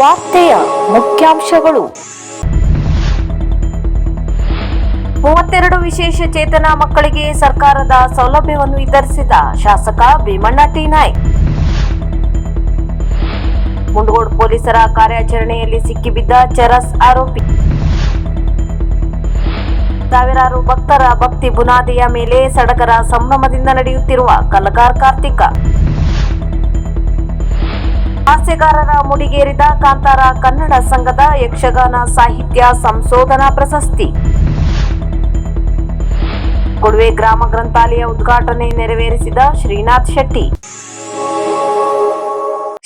ವಾರ್ತೆಯ ಮುಖ್ಯಾಂಶಗಳು. ಮೂವತ್ತೆರಡು ವಿಶೇಷ ಚೇತನ ಮಕ್ಕಳಿಗೆ ಸರ್ಕಾರದ ಸೌಲಭ್ಯವನ್ನು ವಿತರಿಸಿದ ಶಾಸಕ ಭೀಮಣ್ಣ ಟಿ. ನಾಯ್ಕ್. ಮುಂಡಗೋಡ್ ಪೊಲೀಸರ ಕಾರ್ಯಾಚರಣೆಯಲ್ಲಿ ಸಿಕ್ಕಿಬಿದ್ದ ಚರಸ್ ಆರೋಪಿ. ಸಾವಿರಾರು ಭಕ್ತರ ಭಕ್ತಿ ಬುನಾದಿಯ ಮೇಲೆ ಸಡಗರ ಸಂಭ್ರಮದಿಂದ ನಡೆಯುತ್ತಿರುವ ಕಲಗಾರ್ ಕಾರ್ತಿಕ. ಹಾಸ್ಯಗಾರರ ಮುಡಿಗೇರಿದ ಕಾಂತಾರ ಕನ್ನಡ ಸಂಘದ ಯಕ್ಷಗಾನ ಸಾಹಿತ್ಯ ಸಂಶೋಧನಾ ಪ್ರಶಸ್ತಿ. ಕೊಡುವೆ ಗ್ರಾಮ ಗ್ರಂಥಾಲಯ ಉದ್ಘಾಟನೆ ನೆರವೇರಿಸಿದ ಶ್ರೀನಾಥ್ ಶೆಟ್ಟಿ.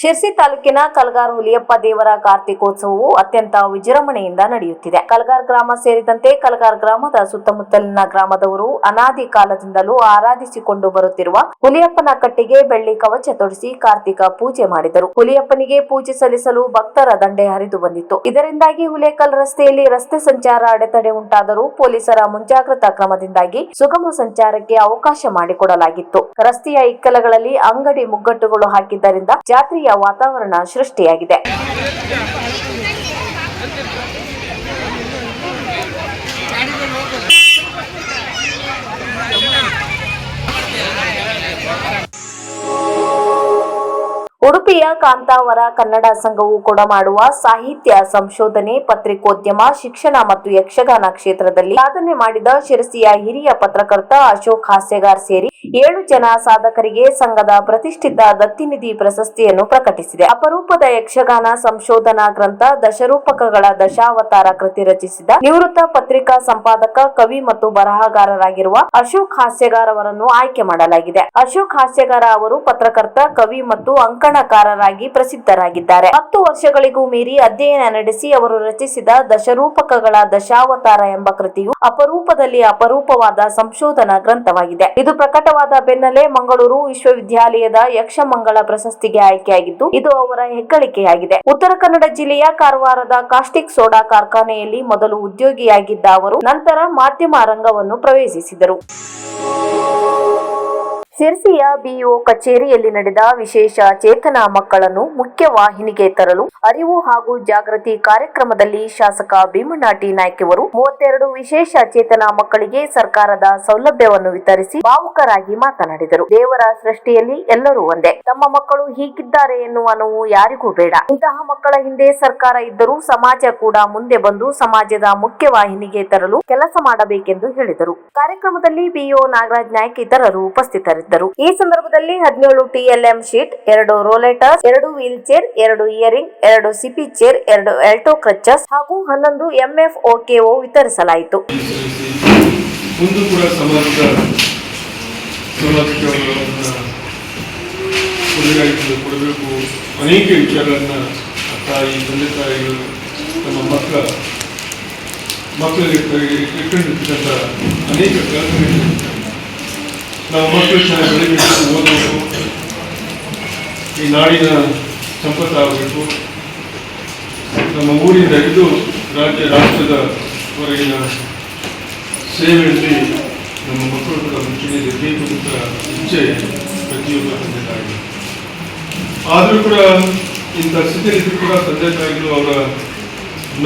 ಶಿರ್ಸಿ ತಾಲೂಕಿನ ಕಲ್ಗಾರ್ ಹುಲಿಯಪ್ಪ ದೇವರ ಕಾರ್ತಿಕೋತ್ಸವವು ಅತ್ಯಂತ ವಿಜೃಂಭಣೆಯಿಂದ ನಡೆಯುತ್ತಿದೆ. ಕಲ್ಗಾರ್ ಗ್ರಾಮ ಸೇರಿದಂತೆ ಕಲ್ಗಾರ್ ಗ್ರಾಮದ ಸುತ್ತಮುತ್ತಲಿನ ಗ್ರಾಮದವರು ಅನಾದಿ ಕಾಲದಿಂದಲೂ ಆರಾಧಿಸಿಕೊಂಡು ಬರುತ್ತಿರುವ ಹುಲಿಯಪ್ಪನ ಕಟ್ಟಿಗೆ ಬೆಳ್ಳಿ ಕವಚ ತೊಡಿಸಿ ಕಾರ್ತಿಕ ಪೂಜೆ ಮಾಡಿದರು. ಹುಲಿಯಪ್ಪನಿಗೆ ಪೂಜೆ ಸಲ್ಲಿಸಲು ಭಕ್ತರ ದಂಡೆ ಹರಿದು ಬಂದಿತ್ತು. ಇದರಿಂದಾಗಿ ಹುಲೇಕಲ್ ರಸ್ತೆಯಲ್ಲಿ ರಸ್ತೆ ಸಂಚಾರ ಅಡೆತಡೆ ಉಂಟಾದರೂ ಪೊಲೀಸರ ಮುಂಜಾಗ್ರತಾ ಕ್ರಮದಿಂದಾಗಿ ಸುಗಮ ಸಂಚಾರಕ್ಕೆ ಅವಕಾಶ ಮಾಡಿಕೊಡಲಾಗಿತ್ತು. ರಸ್ತೆಯ ಇಕ್ಕಲಗಳಲ್ಲಿ ಅಂಗಡಿ ಮುಗ್ಗಟ್ಟುಗಳು ಹಾಕಿದ್ದರಿಂದ ಜಾತ್ರೆಯ ವಾತಾವರಣ ಸೃಷ್ಟಿಯಾಗಿದೆ. ಉಡುಪಿಯ ಕಾಂತಾವರ ಕನ್ನಡ ಸಂಘವು ಕೂಡ ಮಾಡುವ ಸಾಹಿತ್ಯ ಸಂಶೋಧನೆ ಪತ್ರಿಕೋದ್ಯಮ, ಶಿಕ್ಷಣ ಮತ್ತು ಯಕ್ಷಗಾನ ಕ್ಷೇತ್ರದಲ್ಲಿ ಸಾಧನೆ ಮಾಡಿದ ಶಿರಸಿಯ ಹಿರಿಯ ಪತ್ರಕರ್ತ ಅಶೋಕ್ ಹಾಸ್ಯಗಾರ್ ಸೇರಿ ಏಳು ಜನ ಸಾಧಕರಿಗೆ ಸಂಘದ ಪ್ರತಿಷ್ಠಿತ ದತ್ತಿನಿಧಿ ಪ್ರಶಸ್ತಿಯನ್ನು ಪ್ರಕಟಿಸಿದೆ. ಅಪರೂಪದ ಯಕ್ಷಗಾನ ಸಂಶೋಧನಾ ಗ್ರಂಥ ದಶರೂಪಕಗಳ ದಶಾವತಾರ ಕೃತಿ ರಚಿಸಿದ ನಿವೃತ್ತ ಪತ್ರಿಕಾ ಸಂಪಾದಕ, ಕವಿ ಮತ್ತು ಬರಹಗಾರರಾಗಿರುವ ಅಶೋಕ್ ಹಾಸ್ಯಗಾರ್ ಅವರನ್ನು ಆಯ್ಕೆ ಮಾಡಲಾಗಿದೆ. ಅಶೋಕ್ ಹಾಸ್ಯಗಾರ ಅವರು ಪತ್ರಕರ್ತ, ಕವಿ ಮತ್ತು ಅಂಕಣಕಾರರಾಗಿ ಪ್ರಸಿದ್ಧರಾಗಿದ್ದಾರೆ. ಹತ್ತು ವರ್ಷಗಳಿಗೂ ಮೀರಿ ಅಧ್ಯಯನ ನಡೆಸಿ ಅವರು ರಚಿಸಿದ ದಶರೂಪಕಗಳ ದಶಾವತಾರ ಎಂಬ ಕೃತಿಯು ಅಪರೂಪದಲ್ಲಿ ಅಪರೂಪವಾದ ಸಂಶೋಧನಾ ಗ್ರಂಥವಾಗಿದೆ. ಇದು ಪ್ರಕಟವಾದ ಬೆನ್ನಲ್ಲೇ ಮಂಗಳೂರು ವಿಶ್ವವಿದ್ಯಾಲಯದ ಯಕ್ಷಮಂಗಳ ಪ್ರಶಸ್ತಿಗೆ ಆಯ್ಕೆಯಾಗಿದ್ದು, ಇದು ಅವರ ಹೆಗ್ಗಳಿಕೆಯಾಗಿದೆ. ಉತ್ತರ ಕನ್ನಡ ಜಿಲ್ಲೆಯ ಕಾರವಾರದ ಕಾಸ್ಟಿಕ್ ಸೋಡಾ ಕಾರ್ಖಾನೆಯಲ್ಲಿ ಮೊದಲು ಉದ್ಯೋಗಿಯಾಗಿದ್ದ ಅವರು, ನಂತರ ಮಾಧ್ಯಮ ರಂಗವನ್ನು ಪ್ರವೇಶಿಸಿದರು. ಸಿರ್ಸಿಯ ಬಿಇಒ ಕಚೇರಿಯಲ್ಲಿ ನಡೆದ ವಿಶೇಷ ಚೇತನ ಮಕ್ಕಳನ್ನು ಮುಖ್ಯ ವಾಹಿನಿಗೆ ತರಲು ಅರಿವು ಹಾಗೂ ಜಾಗೃತಿ ಕಾರ್ಯಕ್ರಮದಲ್ಲಿ ಶಾಸಕ ಭೀಮಣ್ಣ ನಾಯ್ಕ್ ಅವರು ಮೂವತ್ತೆರಡು ವಿಶೇಷ ಚೇತನ ಮಕ್ಕಳಿಗೆ ಸರ್ಕಾರದ ಸೌಲಭ್ಯವನ್ನು ವಿತರಿಸಿ ಭಾವುಕರಾಗಿ ಮಾತನಾಡಿದರು. ದೇವರ ಸೃಷ್ಟಿಯಲ್ಲಿ ಎಲ್ಲರೂ ಒಂದೇ. ತಮ್ಮ ಮಕ್ಕಳು ಹೀಗಿದ್ದಾರೆ ಎನ್ನುವ ನೋವು ಯಾರಿಗೂ ಬೇಡ. ಇಂತಹ ಮಕ್ಕಳ ಹಿಂದೆ ಸರ್ಕಾರ ಇದ್ದರೂ ಸಮಾಜ ಕೂಡ ಮುಂದೆ ಬಂದು ಸಮಾಜದ ಮುಖ್ಯವಾಹಿನಿಗೆ ತರಲು ಕೆಲಸ ಮಾಡಬೇಕೆಂದು ಹೇಳಿದರು. ಕಾರ್ಯಕ್ರಮದಲ್ಲಿ ಬಿಇಒ ನಾಗರಾಜ್ ನಾಯ್ಕ್ ಇತರರು ಉಪಸ್ಥಿತರಿದ್ದರು. ಈ ಸಂದರ್ಭದಲ್ಲಿ ಹದಿನೇಳು ಟಿಎಲ್ಎಂ ಶೀಟ್, ಎರಡು ರೋಲೆಟರ್ಸ್, ಎರಡು ವೀಲ್ ಚೇರ್, ಎರಡು ಇಯರಿಂಗ್, ಎರಡು ಸಿಪಿ ಚೇರ್, ಎರಡು ಎಲ್ಟೋ ಕ್ರಚಸ್ ಹಾಗೂ ಹನ್ನೊಂದು ಎಂಎಫ್ ಓಕೆಒ ವಿತರಿಸಲಾಯಿತು. ಕೊಡಬೇಕು. ಅನೇಕ ವಿಚಾರಗಳನ್ನು ತಾಯಿ ತಂದೆ ತಾಯಿಗಳು ತಮ್ಮ ಮಕ್ಕಳ ಮಕ್ಕಳಿಗೆ ಇಟ್ಕೊಂಡಿರ್ತಕ್ಕಂಥ ಅನೇಕ ಕಲ್ಪನೆಗಳು ನಾವು ಮಕ್ಕಳು ಚೆನ್ನಾಗಿ ಬೆಳಿಬೇಕು ಓದಬೇಕು. ಈ ನಾಡಿನ ಸಂಪತ್ತಾಗಬೇಕು. ನಮ್ಮ ಊರಿಂದ ಹಿಡಿದು ರಾಜ್ಯ, ರಾಷ್ಟ್ರದ ಹೊರಗಿನ ಸೇವೆಯಲ್ಲಿ ನಮ್ಮ ಮಕ್ಕಳು ಕೂಡ ಮುಂಚೂಣಿ ಇರಬೇಕು ಅಂತ ಇಚ್ಛೆ ಪ್ರತಿಯೊಬ್ಬರ ತಂದೆ ತಾಯಿ ಆದರೂ ಕೂಡ ಇಂಥ ಸ್ಥಿತಿಯಲ್ಲಿ ಕೂಡ ತಂದೆ ತಾಯಿಗಳು ಅವರ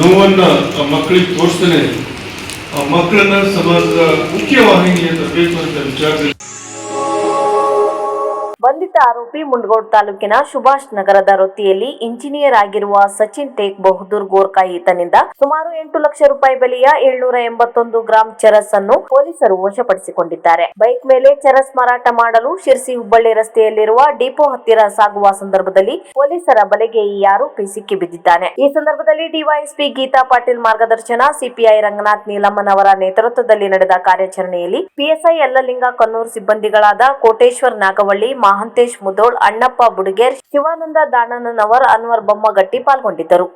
ನೋವನ್ನು ಆ ಮಕ್ಕಳಿಗೆ ತೋರಿಸ್ತೇನೆ, ಆ ಮಕ್ಕಳನ್ನ ಸಮಾಜದ ಮುಖ್ಯವಾಹಿನಿಗೆ ತರಬೇಕು ಅಂತ ವಿಚಾರದಲ್ಲಿ ಬಂಧಿತ ಆರೋಪಿ ಮುಂಡಗೋಡ್ ತಾಲೂಕಿನ ಸುಭಾಷ್ ನಗರದ ವೃತ್ತಿಯಲ್ಲಿ ಇಂಜಿನಿಯರ್ ಆಗಿರುವ ಸಚಿನ್ ಟೇಕ್ ಬಹದ್ದೂರ್ ಗೋರ್ಖಾ ಈತನಿಂದ ಸುಮಾರು ಎಂಟು ಲಕ್ಷ ರೂಪಾಯಿ ಬೆಲೆಯ ಏಳ್ನೂರ ಎಂಬತ್ತೊಂದು ಗ್ರಾಂ ಚರಸ್ ಅನ್ನು ಪೊಲೀಸರು ವಶಪಡಿಸಿಕೊಂಡಿದ್ದಾರೆ. ಬೈಕ್ ಮೇಲೆ ಚರಸ್ ಮಾರಾಟ ಮಾಡಲು ಶಿರ್ಸಿ ಹುಬ್ಬಳ್ಳಿ ರಸ್ತೆಯಲ್ಲಿರುವ ಡಿಪೋ ಹತ್ತಿರ ಸಾಗುವ ಸಂದರ್ಭದಲ್ಲಿ ಪೊಲೀಸರ ಬಲೆಗೆ ಈ ಆರೋಪಿ ಸಿಕ್ಕಿಬಿದ್ದಿದ್ದಾನೆ. ಈ ಸಂದರ್ಭದಲ್ಲಿ ಡಿವೈಎಸ್ಪಿ ಗೀತಾ ಪಾಟೀಲ್ ಮಾರ್ಗದರ್ಶನ, ಸಿಪಿಐ ರಂಗನಾಥ್ ನೀಲಮ್ಮನ್ ಅವರ ನೇತೃತ್ವದಲ್ಲಿ ನಡೆದ ಕಾರ್ಯಾಚರಣೆಯಲ್ಲಿ ಪಿಎಸ್ಐ ಯಲ್ಲಲಿಂಗ ಕನ್ನೂರ್ ಸಿಬ್ಬಂದಿಗಳಾದ ಕೋಟೇಶ್ವರ್ ನಾಗವಳ್ಳಿ ಮಹಾಂತೇಶ್ ಮುದೋಳ್ ಅಣ್ಣಪ್ಪ ಬುಡಗೇರ್ ಶಿವಾನಂದ ದಾನಣ್ಣನವರ್ ಅನ್ವರ್ ಬೊಮ್ಮಗಟ್ಟಿ ಪಾಲ್ಗೊಂಡಿದ್ದರು.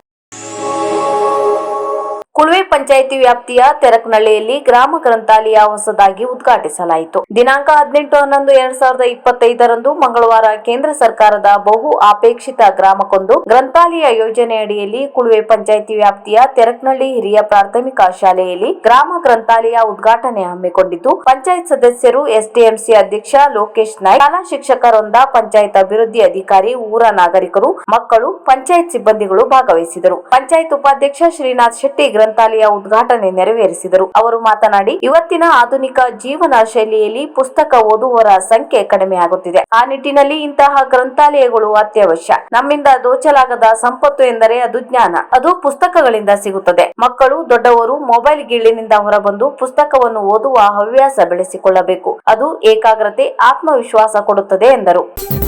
ಪಂಚಾಯಿತಿ ವ್ಯಾಪ್ತಿಯ ತೆರಕನಹಳ್ಳಿಯಲ್ಲಿ ಗ್ರಾಮ ಗ್ರಂಥಾಲಯ ಹೊಸದಾಗಿ ಉದ್ಘಾಟಿಸಲಾಯಿತು. ದಿನಾಂಕ ಹದಿನೆಂಟು ಹನ್ನೊಂದು ಎರಡ್ ಸಾವಿರದ ಇಪ್ಪತ್ತೈದರಂದು ಮಂಗಳವಾರ ಕೇಂದ್ರ ಸರ್ಕಾರದ ಬಹು ಅಪೇಕ್ಷಿತ ಗ್ರಾಮಕ್ಕೊಂದು ಗ್ರಂಥಾಲಯ ಯೋಜನೆಯಡಿಯಲ್ಲಿ ಕುಳುವೆ ಪಂಚಾಯಿತಿ ವ್ಯಾಪ್ತಿಯ ತೆರಕನಹಳ್ಳಿ ಹಿರಿಯ ಪ್ರಾಥಮಿಕ ಶಾಲೆಯಲ್ಲಿ ಗ್ರಾಮ ಗ್ರಂಥಾಲಯ ಉದ್ಘಾಟನೆ ಹಮ್ಮಿಕೊಂಡಿದ್ದು, ಪಂಚಾಯತ್ ಸದಸ್ಯರು ಎಸ್ಡಿಎಂಸಿ ಅಧ್ಯಕ್ಷ ಲೋಕೇಶ್ ನಾಯ್ಕ್, ಶಾಲಾ ಶಿಕ್ಷಕರೊಂದ ಪಂಚಾಯತ್ ಅಭಿವೃದ್ಧಿ ಅಧಿಕಾರಿ ಊರ ನಾಗರಿಕರು, ಮಕ್ಕಳು, ಪಂಚಾಯತ್ ಸಿಬ್ಬಂದಿಗಳು ಭಾಗವಹಿಸಿದರು. ಪಂಚಾಯತ್ ಉಪಾಧ್ಯಕ್ಷ ಶ್ರೀನಾಥ್ ಶೆಟ್ಟಿ ಗ್ರಂಥಾಲಯ ಉದ್ಘಾಟನೆ ನೆರವೇರಿಸಿದರು. ಅವರು ಮಾತನಾಡಿ, ಇವತ್ತಿನ ಆಧುನಿಕ ಜೀವನ ಶೈಲಿಯಲ್ಲಿ ಪುಸ್ತಕ ಓದುವರ ಸಂಖ್ಯೆ ಕಡಿಮೆಯಾಗುತ್ತಿದೆ ಆ ನಿಟ್ಟಿನಲ್ಲಿ ಇಂತಹ ಗ್ರಂಥಾಲಯಗಳು ಅತ್ಯವಶ್ಯ. ನಮ್ಮಿಂದ ದೋಚಲಾಗದ ಸಂಪತ್ತು ಎಂದರೆ ಅದು ಜ್ಞಾನ. ಅದು ಪುಸ್ತಕಗಳಿಂದ ಸಿಗುತ್ತದೆ. ಮಕ್ಕಳು, ದೊಡ್ಡವರು ಮೊಬೈಲ್ ಗೀಳಿನಿಂದ ಹೊರಬಂದು ಪುಸ್ತಕವನ್ನು ಓದುವ ಹವ್ಯಾಸ ಬೆಳೆಸಿಕೊಳ್ಳಬೇಕು. ಅದು ಏಕಾಗ್ರತೆ, ಆತ್ಮವಿಶ್ವಾಸ ಕೊಡುತ್ತದೆ ಎಂದರು.